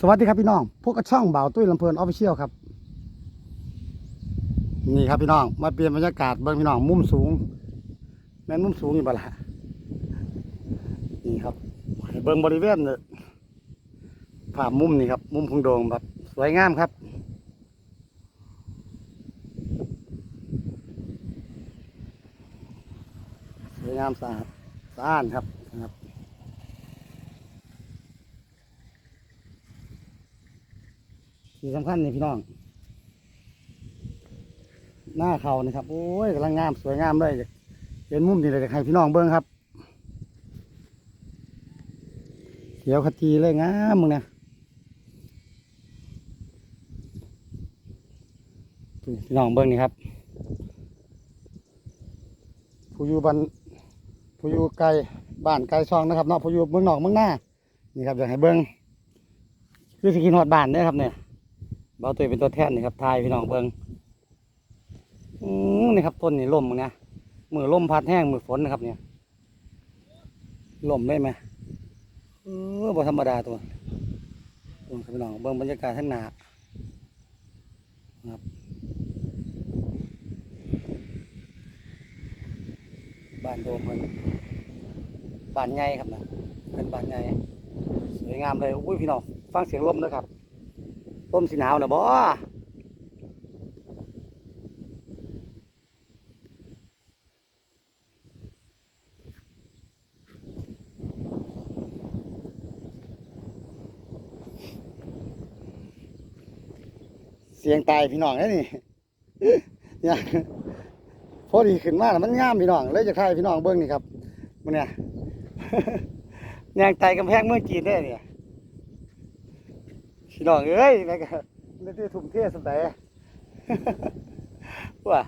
สวัสดีครับพี่น้อง พวกกระช่องเบาตุ้ยลำเพลินออฟฟิเชียลครับ นี่ครับพี่น้อง มาเปลี่ยนบรรยากาศเบิ้งพี่น้อง มุมสูง แม่นมุมสูงนี่บ่ละนี่ครับเบิ้งบริเวณเนี่ยภาพมุมนี่ครับ มุมพงโดงแบบสวยงามครับ สวยงามสะอาดสะอาดครับครับ ที่สำคัญนี่พี่น้อง หน้าเขานะครับ โอ้ยกำลังงามสวยงามเลยเห็นมุมนี่เลยให้พี่น้องเบิ้งครับเขียวขจีเลยงามมึงเนี่ยพี่น้องเบิ้งนี่ครับ ผู้อยู่บ้านผู้อยู่ไกลบ้านไกลช่องนะครับเนาะผู้อยู่เมืองนอกเมืองหน้านี่ครับอยากให้เบิ้งคือสกินฮอดบ้านเนี่ยครับเนี่ย เบาตัวเป็นตัวแทนนี่ครับทายพี่น้องเบิงอืมนี่ครับต้นนี่ล่มมึงนะมือล่มพัดแห้งมือฝนนะครับ เนี่ยล่มได้ไหมเออบ่ธรรมดาตัวเบิ่งครับพี่น้องเบิ่งบรรยากาศข้างหนาครับบ้านโดมมันบ้านใหญ่ครับนะเป็นบ้านใหญ่สวยงามเลยอุ้ยพี่น้องฟังเสียงลมนะครับ มสีหนาวนะบ่เสียงตายพี่น้องนะนี่เนี่ยพอดีขึ้นมาแล้วมันงามพี่น้องเลยจะทายพี่น้องเบิ้งนี่ครับมันเนี่ยยางไตกำแพงเมืองจีนได้เนี่ย พี่น้องเอ้ยแม่ก็ไม่ได้ทุ่มเทสมัยว่า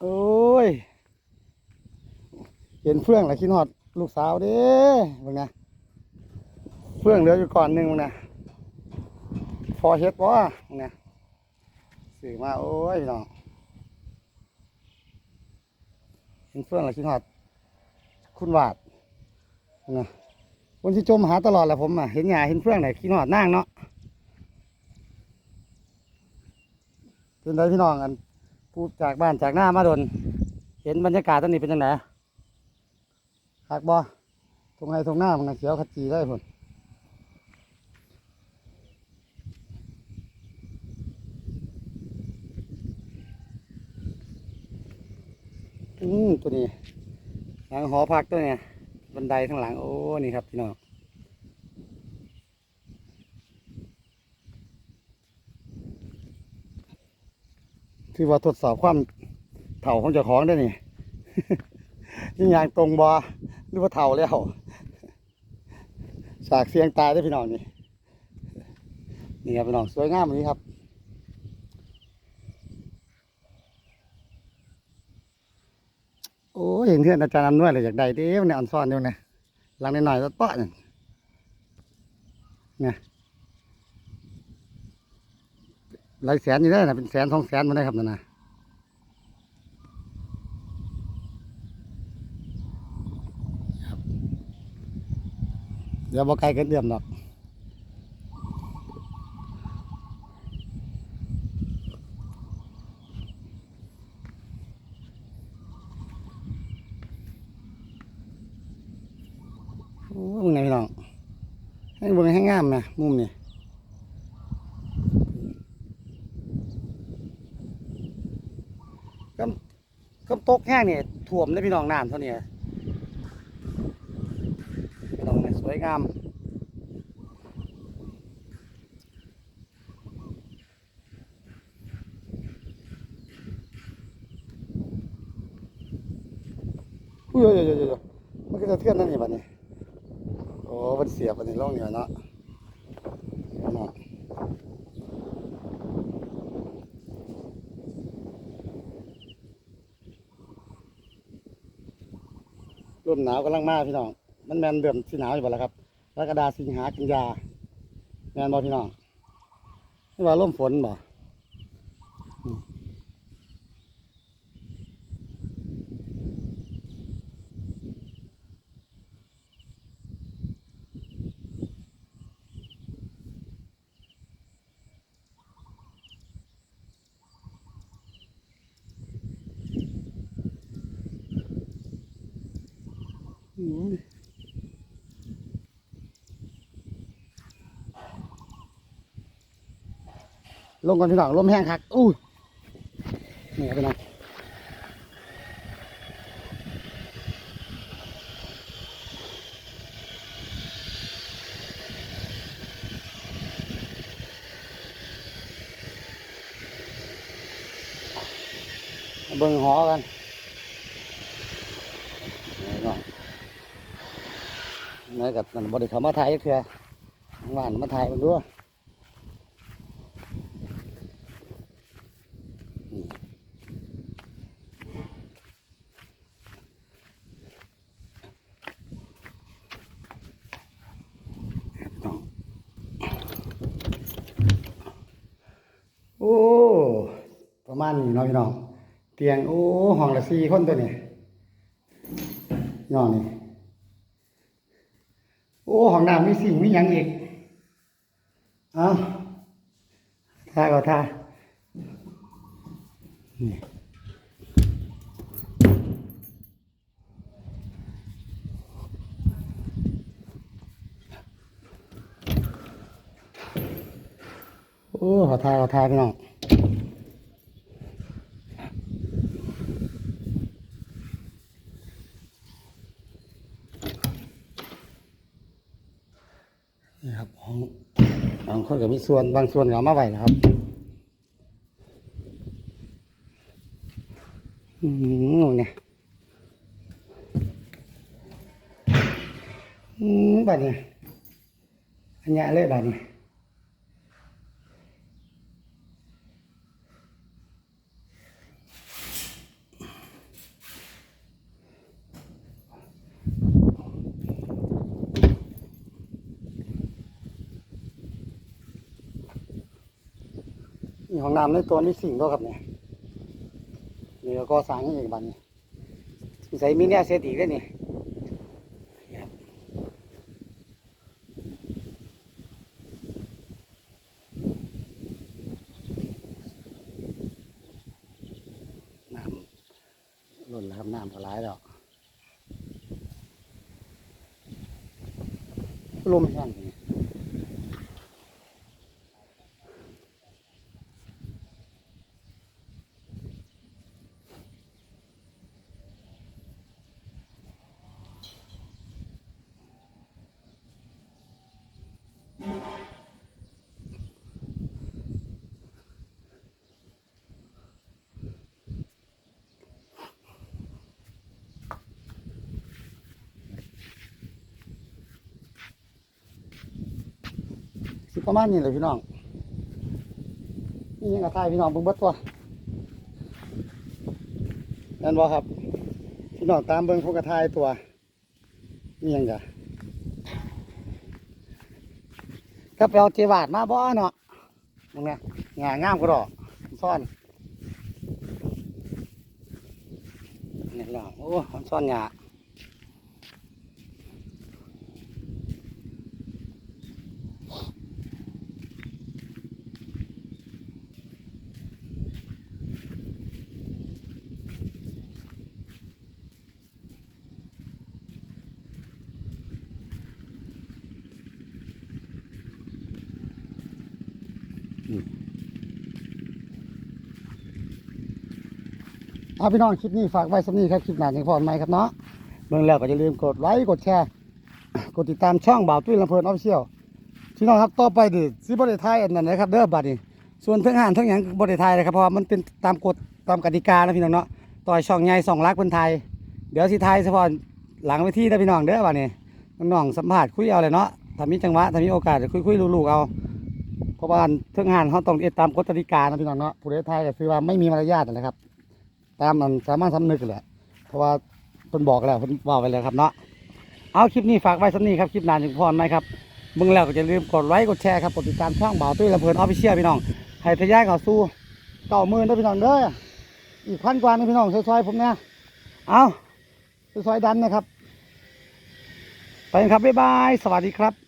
โอ้ย เห็นเฟื่องแล้วคิดฮอดลูกสาวเด้มึงนะเฟื่องเหลืออยู่ก่อนหนึ่งมึงนะพอเฮ็ดวะมึงนะสื่อมาโอ้ยพี่น้องเห็นเฟื่องแล้วคิดฮอด คุณวาดนะคนที่จมหาตลอดแหละผมอะเห็นหยาเห็นเฟื่องไหนขี้หอดนั่งเนาะเป็นไรพี่น้องกันพูดจากบ้านจากหน้ามาดน เห็นบรรยากาศตอนนี้เป็นยังไงหักบ่ตรงไหนตรงหน้ามันนะเขียวขจีได้พุ่นอืมตัวนี้ หลังหอพักตัวเนี่ยบันไดข้างหลังโอ้นี่ครับพี่น้องที่ว่าทดสอบความเถ่าของเจ้าของได้นี่นี่ยางตรงบอหรือว่าเถ่าแล้วสากเสียงตายได้พี่น้องนี่นี่ครับพี่น้องสวยงามนี้ครับ โอ้ยเห็นเพื่อนอาจารย์อำนวยเลยอยากได้เด้วเนี่ยอ่อนซ่อนเดียวเนี่ยหลังหน่อยๆแล้วเปาะเนี่ยเนี่ยหลายแสนอยู่ได้นะเป็นแสนสองแสนมาได้ครับนั่นะเดี๋ยวบอไกลเกินเดือมหรอกโอ้มึงไงพี่น้อง ให้งามนะมุมนี่ก็ก็ตกแห้งเนี่ยท่วมได้พี่น้องน้ำเท่านี้พี่น้องเนี่ยสวยงามอุ้ยโยโยโยโยมันก็จะเทือนนั่นนี่บัดนี้โอ้มันเสียบอันนี้ล่องเหนือเนาะเนาะ ร่มหนาวกำลังมาพี่น้อง มันแมนเดือนสิหนาวอยู่บ่แล้วครับกรกฎาสิงหากันยาแมนบ่พี่น้องนี่ว่าร่มฝนบ่อืม อืม ลงก่อนพี่น้องลมแห้งคักอู้นี่ครับพี่น้องเบิ่งหอกันนี่กับนั่นบริเขามาถ่ายกเถื่อหวานมาถ่ายมันด้วย โอ้ ประมาณ นี้เนาะพี่น้อง เตียงโอ้ห้องละสี่คนตัวนี้ย่องนี่โอ้ห้องน้ำมีสิ่งมีหยังอีกเอาท่าก็ท่านี่โอ้ขอทาขอทาพี่น้อง นี่ครับห้องบางคนก็ มีส่วนบางส่วนเอามาไว้นะครับอืมเนี่ยอืมบัดเนี่ยอันยาเลยบัดเนี่ย นี่ห้องน้ำในตัวนี้สิ่งก็ครับเนี่ยนี่ก็สร้างอีกบัดนี้ใส่มีเนี่ยเสียตีด้วยนี่ล้นแล้วครับน้ำก็ร้ายแล้วลมแห้งนี่ สิ ประมาณนี้เลยพี่น้องนี่ยังกระทายพี่น้องเบิ่งเบิดตัวนั่นบ่ครับ พี่น้องตามเบิ่งพวกกระทายตัวนี่ยังกะก็ไปเอาเจวาดมาบ่เนาะมึงเนี่ยงางามก็ดอกซ่อนนี่ล่ะโอ้มันซ่อนหยา เอาพี่น้องคลิปนี้ฝากไว้สำนี้ครับคลิปหน้าจังพรไหมครับเนาะเบิ่งแล้วก็อย่าลืมกดไลค์กดแชร์กดติดตามช่องบ่าวตุ้ยลำเพลินออฟฟิเชียลพี่น้องครับต่อไปดิซิบริไทยอันนั้นนะครับเด้อบัดนี้ส่วนทั้งหารทั้งอย่างบริไทยนะครับเพราะมันเป็นตามกฎตามกติกานะพี่น้องเนาะต่อยช่องใหญ่สองลักเป็นไทย เดี๋ยวสิไทยเฉพาะหลังเวทีนะพี่น้องเด้อบัดนี้น้องสัมภาษณ์คุยเอาเลยเนาะถ้ามีจังหวะถ้ามีโอกาสเดี๋ยคุยๆลูกๆเอาเพราะว่าทั้งหารเขาต้องเอ็ดตามกฎกติกานะพี่น้องเนาะผู้ใดไทยก็คือว่าไม่มีมารยาทนะครับ ตามมันสามารถสำนึกแหละเพราะว่าเพิ่นบอกแล้วเพิ่นบอกไปแล้วครับเนาะเอาคลิปนี้ฝากไว้สักนี้ครับคลิปนานถึงพรไหมครับมึงแล้วก็อย่าลืมกดไลค์กดแชร์ครับกดติดตามช่องบ่าวตุ้ยลำเพลินออฟฟิเชียลพี่น้องให้ทะยานเขาสู้เก้ามื่นด้วยพี่น้องเด้ออีกพันกว่านะพี่น้องซอยๆผมเนี่ยเอาซอยๆดันนะครับไปครับบ๊ายบายสวัสดีครับ